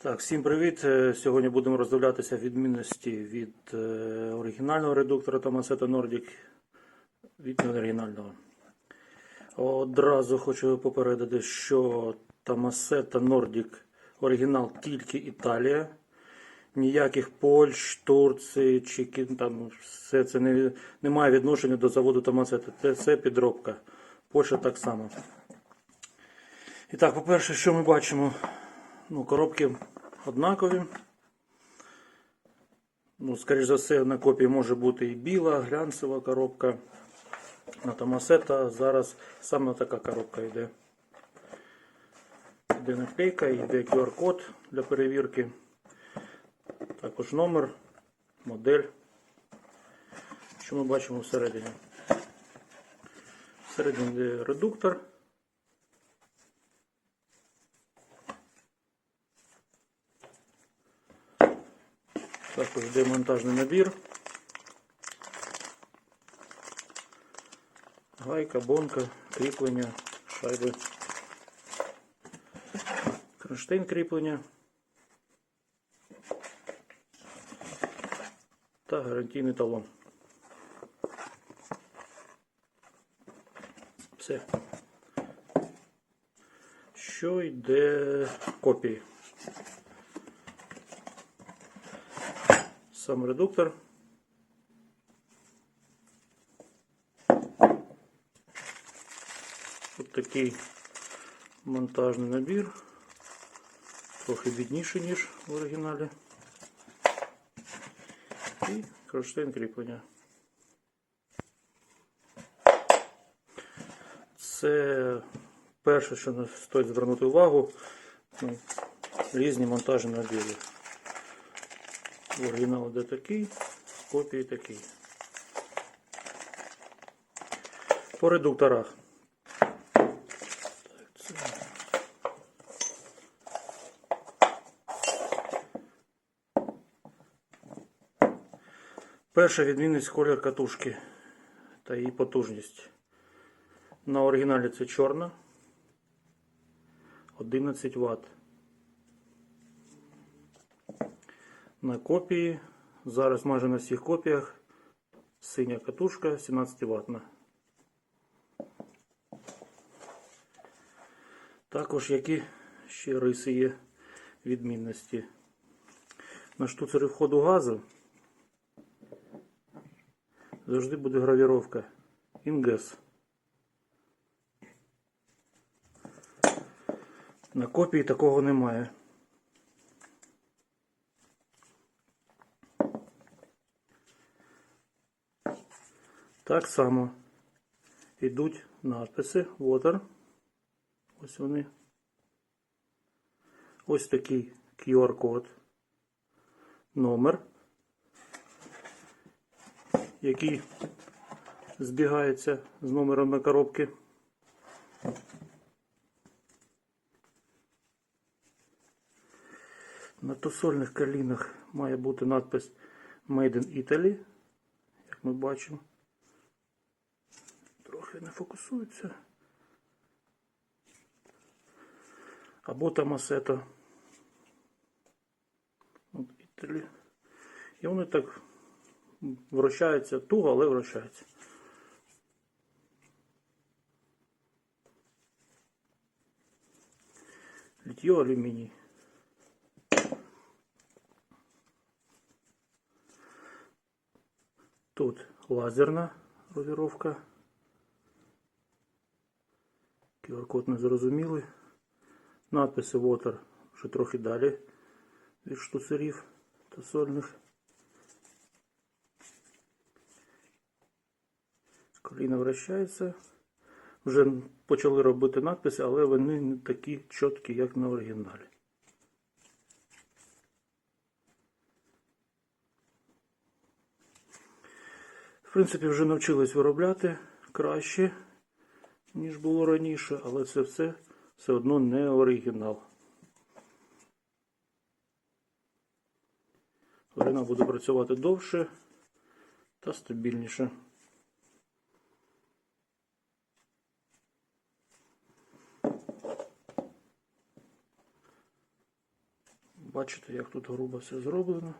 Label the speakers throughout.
Speaker 1: Так, всім привіт. Е, Сьогодні будемо роздивлятися відмінності від е, оригінального редуктора Tomaseta Nordic від неоригінального. Одразу хочу попередити, що Tomaseta Nordic оригінал тільки Італія. Ніяких Польщ, Турції чи там все це не, не має відношення до заводу Tomaseta. Це, це підробка. Польща так само. І так, по-перше, що ми бачимо? Ну, коробки однакові. Ну, скоріш за все, на копії може бути і біла, глянцева коробка. На Томасета зараз саме така коробка йде. Йде наклейка, йде QR-код для перевірки. Також номер, модель. Що ми бачимо всередині? Всередині йде редуктор. Також йде монтажний набір. Гайка, бонка, кріплення, шайби. Кронштейн кріплення. Та гарантійний талон. Все. Що йде копії? Сам редуктор. Ось такий монтажний набір. Трохи бідніший, ніж в оригіналі. І кронштейн кріплення. Це перше, що стоїть звернути увагу, ну, різні монтажні набіри. Оригінал де такий, копії такий. По редукторах. Це. Перша відмінність колір катушки та її потужність. На оригіналі це чорна 11 Вт. На копії, зараз майже на всіх копіях синя катушка 17 ватна. Також які ще риси є відмінності. На штуцері входу газу завжди буде гравіровка Інгес. На копії такого немає. Так само йдуть надписи Water. Ось вони. Ось такий QR-код. Номер, який збігається з номером на коробки. На тусольних колінах має бути надпис Made in Italy, як ми бачимо. Трохи не фокусується. Або Томасето. От Італія. І вони так вращаються туго, але вращаються. Літьо алюміній. Тут лазерна роліровка. QR-код не зрозумілий. Надписи Water вже трохи далі від штуцерів та сольних. Коліна вращається. Вже почали робити надписи, але вони не такі чіткі, як на оригіналі. В принципі, вже навчились виробляти краще, ніж було раніше, але це все все одно не оригінал. Оригінал буде працювати довше та стабільніше. Бачите, як тут грубо все зроблено.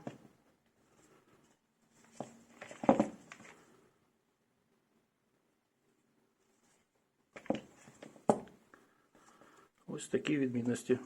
Speaker 1: Ось такі відмінності.